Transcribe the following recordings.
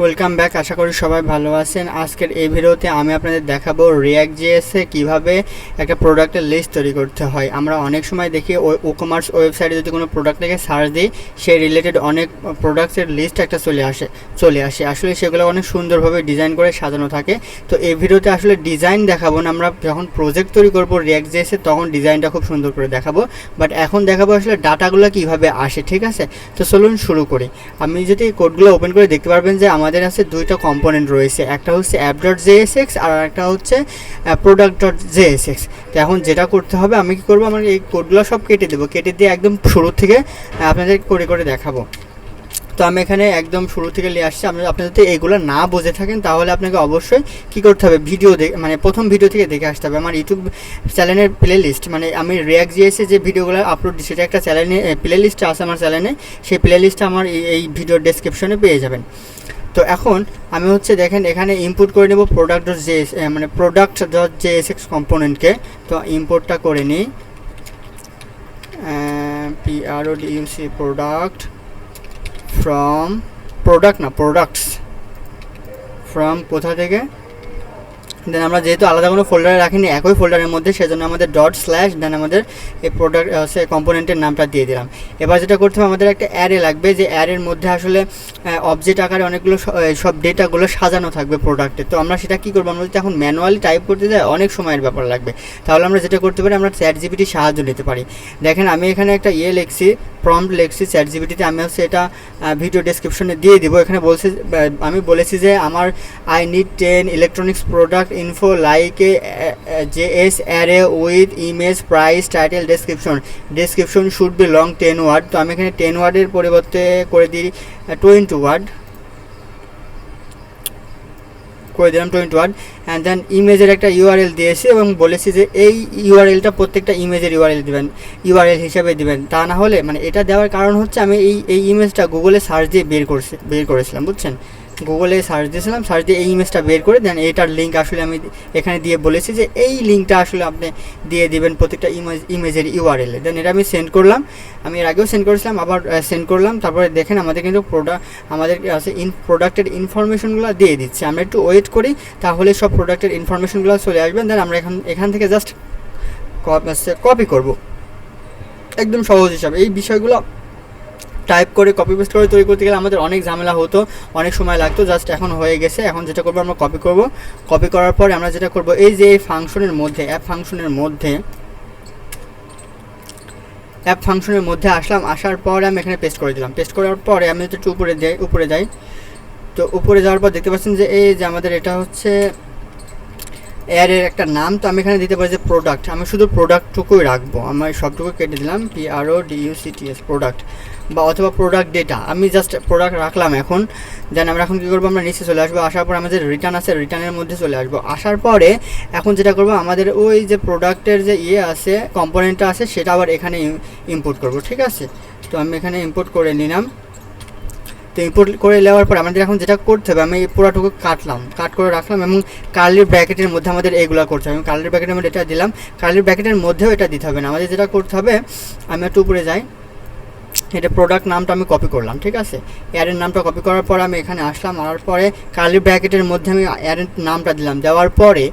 Welcome back আশা করি সবাই ভালো আছেন। আজকের এই ভিডিওতে আমি আপনাদের দেখাবো রিয়াক্ট জিএসে কীভাবে একটা প্রোডাক্টের লিস্ট তৈরি করতে হয়। আমরা অনেক সময় দেখি ও কমার্স ওয়েবসাইটে যদি কোনো প্রোডাক্ট থেকে সার্চ দিই, সেই রিলেটেড অনেক প্রোডাক্টের লিস্ট একটা চলে আসে চলে আসে। আসলে সেগুলো অনেক সুন্দরভাবে ডিজাইন করে সাজানো থাকে। তো এই ভিডিওতে আসলে ডিজাইন দেখাবো না, আমরা যখন প্রজেক্ট তৈরি করব রিয়াক্ট জিএসে তখন ডিজাইনটা খুব সুন্দর করে দেখাবো। বাট এখন দেখাবো আসলে ডাটাগুলো কীভাবে আসে, ঠিক আছে? তো চলুন শুরু করি। আপনি যদি কোডগুলো ওপেন করে দেখতে পারবেন যে আমাদের আছে দুইটা কম্পোনেন্ট রয়েছে, একটা হচ্ছে অ্যাপ ডট জেএসএক্স আর একটা হচ্ছে প্রোডাক্ট ডট জেএসএক্স তো এখন যেটা করতে হবে, আমি কি করব, আমার এই কোডগুলো সব কেটে দেবো, কেটে দিয়ে একদম শুরু থেকে আপনাদের করে করে দেখাবো। তো আমি এখানে একদম শুরু থেকে নিয়ে আসছি, আপনি আপনি যদি এগুলো না বুঝে থাকেন, তাহলে আপনাকে অবশ্যই কি করতে হবে ভিডিও দেখে মানে প্রথম ভিডিও থেকে দেখে আসতে হবে। আমার ইউটিউব চ্যানেলের প্লে লিস্ট মানে আমি রিয়াক্ট জিএসে যে ভিডিওগুলো আপলোড সেটা একটা চ্যানেলে প্লে লিস্ট আছে আমার চ্যানেলে সেই প্লে লিস্টটা আমার এই- ভিডিওর ডেসক্রিপশনে পেয়ে যাবেন। তো এখন আমি হচ্ছে দেখেন, এখানে ইম্পোর্ট করে নেব প্রোডাক্ট ডট জে মানে product dot J S X কম্পোনেন্টকে তো ইম্পোর্টটা করে নিই। পি আর ও ডিউসি প্রোডাক্ট ফ্রম প্রোডাক্ট না প্রোডাক্টস ফ্রম কোথা থেকে? দেন আমরা যেহেতু আলাদা কোনো ফোল্ডারে রাখিনি, একই ফোল্ডারের মধ্যে, সেজন্য আমাদের ডট স্ল্যাশ দেন আমাদের এই প্রোডাক্ট সে কম্পোনেন্টের নামটা দিয়ে দিলাম। এবার যেটা করতে হবে, আমাদের একটা অ্যারে লাগবে, যে অ্যারের মধ্যে আসলে অবজেক্ট আকারে অনেকগুলো সব ডেটাগুলো সাজানো থাকবে প্রোডাক্টে তো আমরা সেটা কী করব? আমরা যদি এখন ম্যানুয়ালি টাইপ করতে যাই, অনেক সময়ের ব্যাপার লাগবে। তাহলে আমরা যেটা করতে পারি, আমরা চ্যাট জিবিটি সাহায্য নিতে পারি। দেখেন, আমি এখানে একটা ইয়ে লিখছি প্রম্পট লিখছি চ্যাট জিবিটিতে আমি হচ্ছে এটা ভিডিও ডেসক্রিপশনে দিয়ে দিব। এখানে বলছি আমি বলেছি যে, আমার I need ten electronics product info like a J S array with image price title description description should be long ten word তো আমি এখানে টেন ওয়ার্ডের পরিবর্তে করে দিই টোয়েন্টি ওয়ার্ড করে দিলাম টোয়েন্টি ওয়ার্ড অ্যান্ড দেন ইমেজের একটা ইউআরএল দিয়েছি এবং বলেছি যে এই ইউআরএলটা প্রত্যেকটা ইমেজের ইউআরএল দিবেন ইউআরএল হিসাবে দিবেন। তা না হলে মানে এটা দেওয়ার কারণ হচ্ছে আমি এই এই ইমেজটা গুগলে সার্চ দিয়ে বের করছি, বের করেছিলাম, বুঝছেন? গুগলে সার্চ দিয়েছিলাম সার্চ দিয়ে এই ইমেজটা বের করে দেন, এটার লিঙ্ক আসলে আমি এখানে দিয়ে বলেছি যে এই লিঙ্কটা আসলে আপনি দিয়ে দিবেন প্রত্যেকটা ইমেজ ইমেজের ইউআরএলে দেন এটা আমি সেন্ড করলাম, আমি এর আগেও সেন্ড করেছিলাম, আবার সেন্ড করলাম, তারপরে দেখেন আমাদের কিন্তু প্রোডাক্ট আমাদের আছে ইন প্রোডাক্টের ইনফরমেশনগুলো দিয়ে দিচ্ছে। আমরা একটু ওয়েট করি, তাহলে সব প্রোডাক্টের ইনফরমেশনগুলো চলে আসবেন দেন আমরা এখন, এখান থেকে জাস্ট কপি করব। একদম সহজ হিসাবে। এই বিষয়গুলো টাইপ করে কপি পেস্ট করে তৈরি করতে গেলে আমাদের অনেক ঝামেলা হতো, অনেক সময় লাগতো জাস্ট এখন হয়ে গেছে। এখন যেটা করব আমরা কপি করব। কপি করার পরে আমরা যেটা করব, এই যে এই ফাংশনের মধ্যে অ্যাপ ফাংশনের মধ্যে অ্যাপ ফাংশনের মধ্যে আসলাম, আসার পরে আমি এখানে পেস্ট করে দিলাম। পেস্ট করার পরে আমি যদি একটু উপরে যাই উপরে যাই। তো উপরে যাওয়ার পর দেখতে পাচ্ছেন যে এই যে আমাদের এটা হচ্ছে এয়ারের একটা নাম, তো আমি এখানে দিতে পারি যে প্রোডাক্ট আমি শুধু প্রোডাক্টটুকুই রাখব। আমার সবটুকু কেটে দিলাম পি আর ও ডিইউসিটিএস প্রোডাক্ট বা অথবা প্রোডাক্ট ডেটা আমি জাস্ট প্রোডাক্ট রাখলাম এখন দেন আমরা এখন কী করব, আমরা নিচে চলে আসব, আসার পর আমাদের রিটার্ন আছে রিটার্নের মধ্যে চলে আসব। আসার পরে এখন যেটা করব, আমাদের ওই যে প্রোডাক্টের যে ইয়ে আছে কম্পোনেন্টটা আছে, সেটা আবার এখানে ইম্পোর্ট করব, ঠিক আছে? তো আমি এখানে ইম্পোর্ট করে নিলাম। তো ইম্পোর্ট করে নেওয়ার পর আমাদের এখন যেটা করতে হবে, আমি পুরাটুকু কাটলাম, কাট করে রাখলাম এবং কার্লির ব্র্যাকেটের মধ্যে আমাদের এগুলো করতে হবে। আমি কার্লির ব্র্যাকেটের মধ্যে এটা দিলাম কার্লির ব্র্যাকেটের মধ্যেও এটা দিতে হবে না। আমাদের যেটা করতে হবে, আমি একটু উপরে যাই। এটা প্রোডাক্ট নামটা আমি কপি করলাম, ঠিক আছে? অ্যাডের নামটা কপি করার পর আমি এখানে আসলাম, আনার পরে কালি ব্র্যাকেটের মধ্যে আমি অ্যাডের নামটা দিলাম। দেওয়ার পরে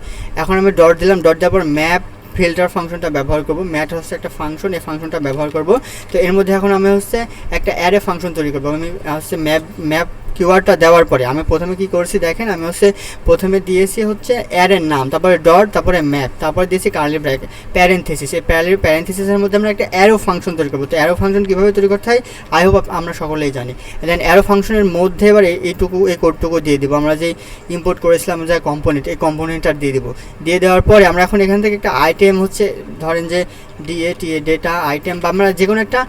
এখন আমি ডট দিলাম ডট দেওয়ার পর ম্যাপ ফিল্টার ফাংশনটা ব্যবহার করব। ম্যাট হচ্ছে একটা ফাংশন এই ফাংশনটা ব্যবহার করব। তো এর মধ্যে এখন আমি হচ্ছে একটা অ্যারে ফাংশন তৈরি করব। আমি হচ্ছে ম্যাপ ম্যাপ কিওয়ার্ডটা দেওয়ার পরে, আমি প্রথমে কি করছি দেখেন, আমি হচ্ছে প্রথমে দিয়েছি হচ্ছে অ্যারের নাম, তারপরে ডট, তারপরে ম্যাপ তারপরে দিয়েছি কার্লি ব্র্যাকেট প্যারেন্থেসিস এই প্যারের প্যারেন্থেসিসের মধ্যে আমরা একটা অ্যারো ফাংশন তৈরি করব। তো অ্যারো ফাংশন কীভাবে তৈরি করতে হয়? আই হোপ আমরা সকলেই জানি। দেন অ্যারো ফাংশনের মধ্যে এবার এইটুকু এই কোডটুকু দিয়ে দিব। আমরা যে ইম্পোর্ট করেছিলাম যে কম্পোনেন্ট এই কম্পোনেন্টটা দিয়ে দিব। দিয়ে দেওয়ার পরে আমরা এখন এখান থেকে একটা আইটেম হচ্ছে, ধরেন যে ডিএ টিএ ডেটা আইটেম বা আমরা যে কোনো একটা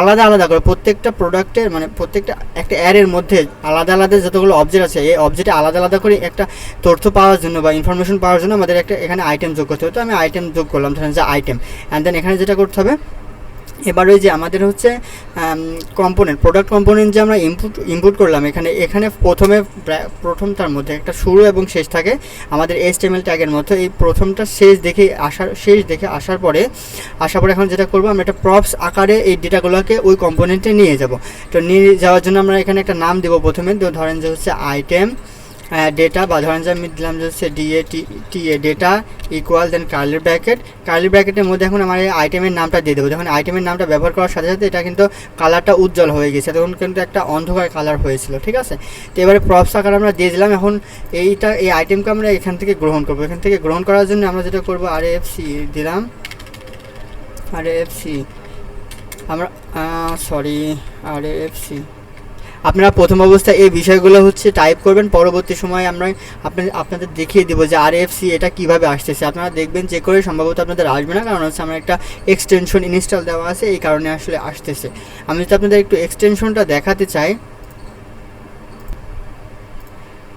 আলাদা আলাদা করে প্রত্যেকটা প্রোডাক্টের মানে প্রত্যেকটা একটা অ্যারের মধ্যে আলাদা আলাদা যতগুলো অবজেক্ট আছে, এই অবজেক্টে আলাদা আলাদা করে একটা তথ্য পাওয়ার জন্য বা ইনফরমেশন পাওয়ার জন্য আমাদের একটা এখানে আইটেম যোগ করতে হবে। তো আমি আইটেম যোগ করলাম, ধরেন যে আইটেম অ্যান্ড দেন এখানে যেটা করতে হবে এবার ওই যে আমাদের হচ্ছে কম্পোনেন্ট প্রোডাক্ট কম্পোনেন্ট যে আমরা ইনপুট ইনপুট করলাম এখানে এখানে প্রথমে প্রা- প্রথম তার মধ্যে একটা শুরু এবং শেষ থাকে। আমাদের এস টেমেল ট্যাগের মতো এই প্রথমটা শেষ দেখে আসার, শেষ দেখে আসার পরে আসার পরে এখন যেটা করব, আমরা একটা প্রপস আকারে এই ডেটাগুলোকে ওই কম্পোনেন্টে নিয়ে যাব। তো নিয়ে যাওয়ার জন্য আমরা এখানে একটা নাম দেবো প্রথমে। তো ধরেন যে হচ্ছে আইটেম ডেটা বা ধরেন যে আমি দিলাম যে হচ্ছে D A T A data equal then curly bracket curly ব্র্যাকেটের মধ্যে এখন আমার এই আইটেমের নামটা দিয়ে দেবো। যখন আইটেমের নামটা ব্যবহার করার সাথে সাথে এটা কিন্তু কালারটা উজ্জ্বল হয়ে গেছে। তখন কিন্তু একটা অন্ধকার কালার হয়েছিল, ঠিক আছে? তো এবারে প্রপস আকার আমরা দিয়ে দিলাম। এখন এইটা, এই আইটেমকে আমরা এখান থেকে গ্রহণ করব। এখান থেকে গ্রহণ করার জন্য আমরা যেটা করব আর এফ সি দিলাম। আর এফ সি আমরা সরি আর এফ সি আপনারা প্রথম অবস্থায় এই বিষয়গুলো হচ্ছে টাইপ করবেন, পরবর্তী সময় আমরা আপনাদের আপনাদের দেখিয়ে দেবো যে আর এটা কীভাবে আসতেছে। আপনারা দেখবেন যে করে সম্ভবত আপনাদের আসবে না, কারণ হচ্ছে আমার একটা এক্সটেনশন ইনস্টল দেওয়া আছে, এই কারণে আসলে আসতেছে। আমি যদি আপনাদের একটু এক্সটেনশনটা দেখাতে চাই।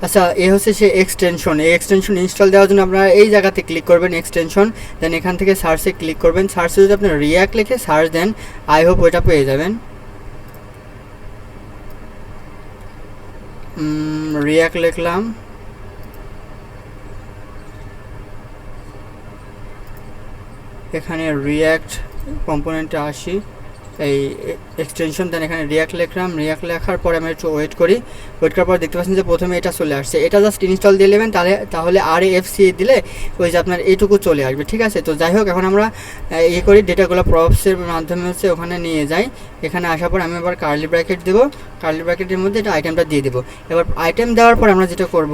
আচ্ছা এ হচ্ছে সে এক্সটেনশন এই এক্সটেনশন ইনস্টল দেওয়ার জন্য আপনারা এই জায়গাতে ক্লিক করবেন এক্সটেনশন দেন এখান থেকে সার্চে ক্লিক করবেন। সার্চে যদি আপনারা রিয়াক্ট লিখে সার্চ দেন আই হোপ ওইটা পেয়ে যাবেন। রিয়াক্ট লিখলাম। এখানে রিয়াক্ট কম্পোনেন্টে আসি। এই এক্সটেনশন দেন এখানে রিয়াক্ট লিখলাম। রিয়াক্ট লেখার পরে আমি একটু ওয়েট করি। ওয়েট করার পর দেখতে পাচ্ছেন যে প্রথমে এটা চলে আসছে। এটা জাস্ট ইনস্টল দিয়ে নেবেন, তাহলে তাহলে আর এফ সি দিলে ওই যে আপনার এইটুকু চলে আসবে, ঠিক আছে? তো যাই হোক, এখন আমরা ইয়ে করি ডেটাগুলো প্রপসের মাধ্যমে হচ্ছে ওখানে নিয়ে যাই। এখানে আসার পর আমি আবার কার্লি ব্র্যাকেট দেবো। কার্লি ব্র্যাকেটের মধ্যে এটা আইটেমটা দিয়ে দেবো। এবার আইটেম দেওয়ার পর আমরা যেটা করব,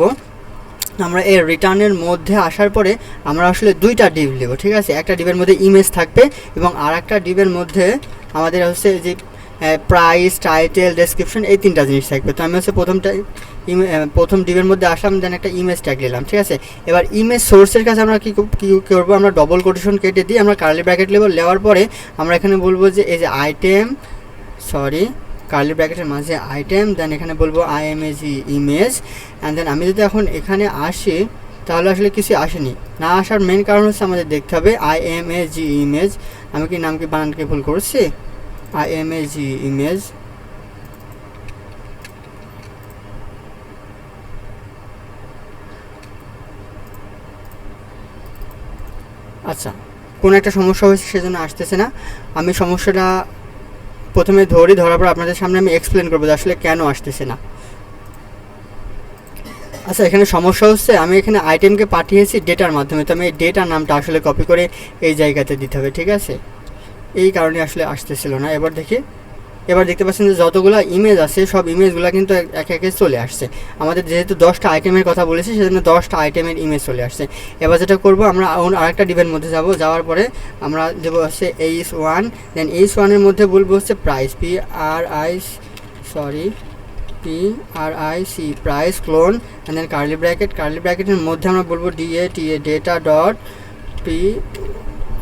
আমরা এই রিটার্নের মধ্যে আসার পরে আমরা আসলে দুইটা ডিপ নেব, ঠিক আছে? একটা ডিবের মধ্যে ইমেজ থাকবে এবং আর একটা মধ্যে আমাদের হচ্ছে যে প্রাইস টাইটেল ডেসক্রিপশন এই তিনটা জিনিস থাকবে। তো আমি হচ্ছে প্রথমটা প্রথম ডিবের মধ্যে আসলাম দেন একটা ইমেজ ট্যাগ নিলাম, ঠিক আছে? এবার ইমেজ সোর্সের কাছে আমরা কী কী করব? আমরা ডবল কোটেশন কেটে দিই, আমরা কার্লি ব্র্যাকেট নেব নেওয়ার পরে আমরা এখানে বলব যে, এই যে আইটেম সরি কার্লি ব্র্যাকেটের মাঝে আইটেম দেন এখানে বলব I M A G image and then আমি যদি এখন এখানে আসি, তাহলে আসলে কিছু আসেনি। না আসার মেন কারণ হচ্ছে আমাদের দেখতে হবে I M A G image আমি কি নাম কি বানানকে ভুল করছি? I M A G image আচ্ছা কোনো একটা সমস্যা হয়েছে সেজন্য আসতেছে না। আমি সমস্যাটা প্রথমে ধরি, ধরার পর আপনাদের সামনে আমি এক্সপ্লেন করব যে আসলে কেন আসতেছে না। আচ্ছা এখানে সমস্যা হচ্ছে, আমি এখানে আইটেমকে পাঠিয়েছি ডেটার মাধ্যমে, তো আমি এই ডেটার নামটা আসলে কপি করে এই জায়গাতে দিতে হবে, ঠিক আছে? এই কারণে আসলে আসতেছিল না। এবার দেখি, এবার দেখতে পাচ্ছেন যে যতগুলো ইমেজ আছে, সব ইমেজগুলো কিন্তু এক- একে চলে আসছে। আমাদের যেহেতু দশটা আইটেমের কথা বলেছি, সেজন্য দশটা আইটেমের ইমেজ চলে আসছে। এবার যেটা করব, আমরা আরেকটা ডিবের মধ্যে যাব। যাওয়ার পরে আমরা দেবো হচ্ছে এইচ ওয়ান দেন এইচ ওয়ানের মধ্যে বলব হচ্ছে price P R I sorry P R I C price colon and then curly bracket curly ব্র্যাকেটের মধ্যে আমরা বলব D A T A data dot P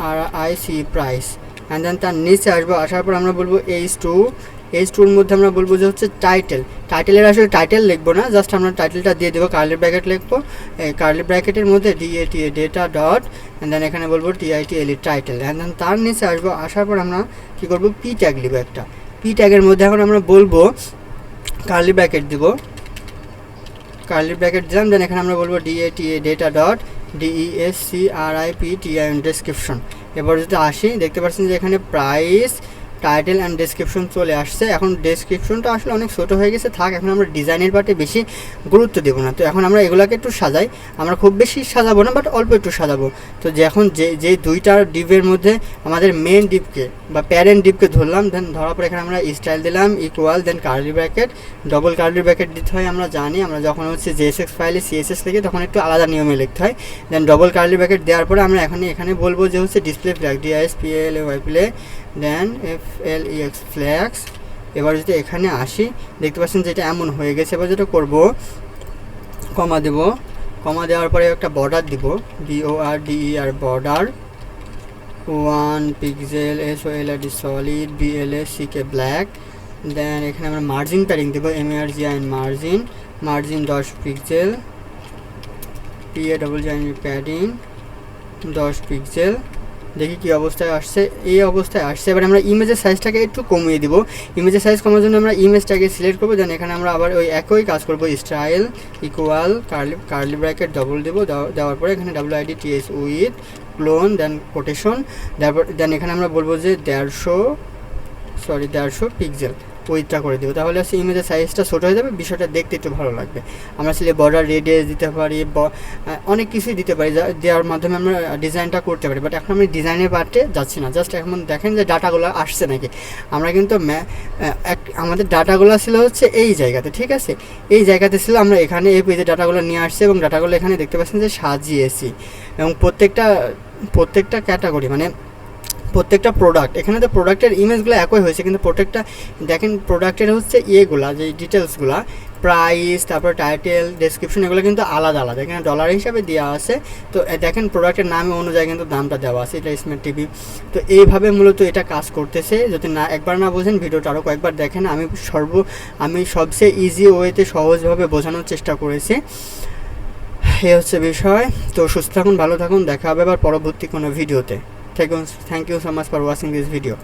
R I C price and then তার নিচে আসব, আসার পর আমরা বলব এইচ টু এইচ টুর মধ্যে আমরা বলব যে হচ্ছে টাইটেল টাইটেলের আসলে টাইটেল লিখব না জাস্ট আমরা টাইটেলটা দিয়ে দেবো কার্লি ব্র্যাকেট লিখব। এই কার্লি ব্র্যাকেটের মধ্যে DA T A data dot and then এখানে বলব TIT L title and then তার নিচে আসব, আসার পর আমরা কী করব? পি ট্যাগ লিখব একটা। পি ট্যাগের মধ্যে এখন আমরা বলব কার্লি ব্র্যাকেট দিব। কার্লি ব্র্যাকেট দিলাম দেন এখানে আমরা বলব D A T A data dot D E S C R I P T I description এবার যদি আসি, দেখতে পাচ্ছেন যে এখানে প্রাইস টাইটেল অ্যান্ড ডেসক্রিপশন চলে আসছে। এখন ডেসক্রিপশনটা আসলে অনেক ছোটো হয়ে গেছে, থাক, এখন আমরা ডিজাইনের পার্টে বেশি গুরুত্ব দেবো না। তো এখন আমরা এগুলোকে একটু সাজাই। আমরা খুব বেশি সাজাবো না বাট অল্প একটু সাজাবো। তো যে এখন যে যে দুইটা ডিপের মধ্যে আমাদের মেন ডিপকে বা প্যারেন্ট ডিপকে ধরলাম দেন ধরার পর এখানে আমরা স্টাইল দিলাম equal then curly bracket double curly bracket দিতে হয় আমরা জানি। আমরা যখন হচ্ছে জেএসএক্স ফাইলে সিএসএস লিখি, তখন একটু আলাদা নিয়মে লিখতে হয়। দেন ডবল কার্লি ব্র্যাকেট দেওয়ার পরে আমরা এখানে এখানে বলব যে হচ্ছে display flex D I S P L Y play then F L E X flex. এবার যদি এখানে আসি, দেখতে পাচ্ছেন যেটা এমন হয়ে গেছে। এবার যেটা করব, কমা দেব। কমা দেওয়ার পরে একটা বর্ডার দিব। B O R R border one pixel S O L R D solid B L S C K black then এখানে আমরা মার্জিন প্যারিং দেবো M R G I N margin margin দশ pixel P A double I N padding দশ pixel দেখি কি অবস্থায় আসছে। এই অবস্থায় আসছে। এবার আমরা ইমেজের সাইজটাকে একটু কমিয়ে দিব। ইমেজের সাইজ কমার জন্য আমরা ইমেজটাকে সিলেক্ট করব। দেন এখানে আমরা আবার ওই একই কাজ করব। Style equal curly curly bracket double দেবো। দেওয়া- দেওয়ার পরে এখানে W I D T S width colon then quotation তারপর দেন এখানে আমরা বলব যে দেড়শো সরি দেড়শো পিক্সেল ওইটা করে দেবো। তাহলে হচ্ছে ইমেজের সাইজটা ছোটো হয়ে যাবে, বিষয়টা দেখতে একটু ভালো লাগবে। আমরা আসলে বর্ডার রেডিয়াস দিতে পারি অনেক কিছুই দিতে পারি, যা, দেওয়ার মাধ্যমে আমরা ডিজাইনটা করতে পারি। বাট এখন আমি ডিজাইনের পার্টে যাচ্ছি না। জাস্ট এখন দেখেন যে ডাটাগুলো আসছে নাকি। আমরা কিন্তু আমাদের ডাটাগুলো ছিল হচ্ছে এই জায়গাতে, ঠিক আছে? এই জায়গাতে ছিল আমরা এখানে এই পেজে ডাটাগুলো নিয়ে আসছি এবং ডাটাগুলো এখানে দেখতে পাচ্ছেন যে সাজিয়েছি। এবং প্রত্যেকটা প্রত্যেকটা ক্যাটাগরি মানে প্রত্যেকটা প্রোডাক্ট এখানে তো প্রোডাক্টের ইমেজগুলো একই হয়েছে, কিন্তু প্রত্যেকটা, দেখেন প্রোডাক্টের হচ্ছে ইয়েগুলা যে ডিটেলসগুলা প্রাইস তারপর টাইটেল ডেসক্রিপশন এগুলো কিন্তু আলাদা আলাদা, এখানে ডলার হিসাবে দেওয়া আছে, তো দেখেন প্রোডাক্টের নামে অনুযায়ী কিন্তু দামটা দেওয়া আছে, এটা স্মার্ট টিভি তো এইভাবে মূলত এটা কাজ করতেছে, যদি না, একবার না বোঝেন, ভিডিওটা আরও কয়েকবার দেখেন, আমি সর্ব, আমি সবচেয়ে ইজি ওয়েতে সহজভাবে বোঝানোর চেষ্টা করেছি। এই হচ্ছে বিষয়, তো সুস্থ থাকুন, ভালো থাকুন, দেখা হবে আবার পরবর্তী কোনো ভিডিওতে thank you, thank you so much for watching this video.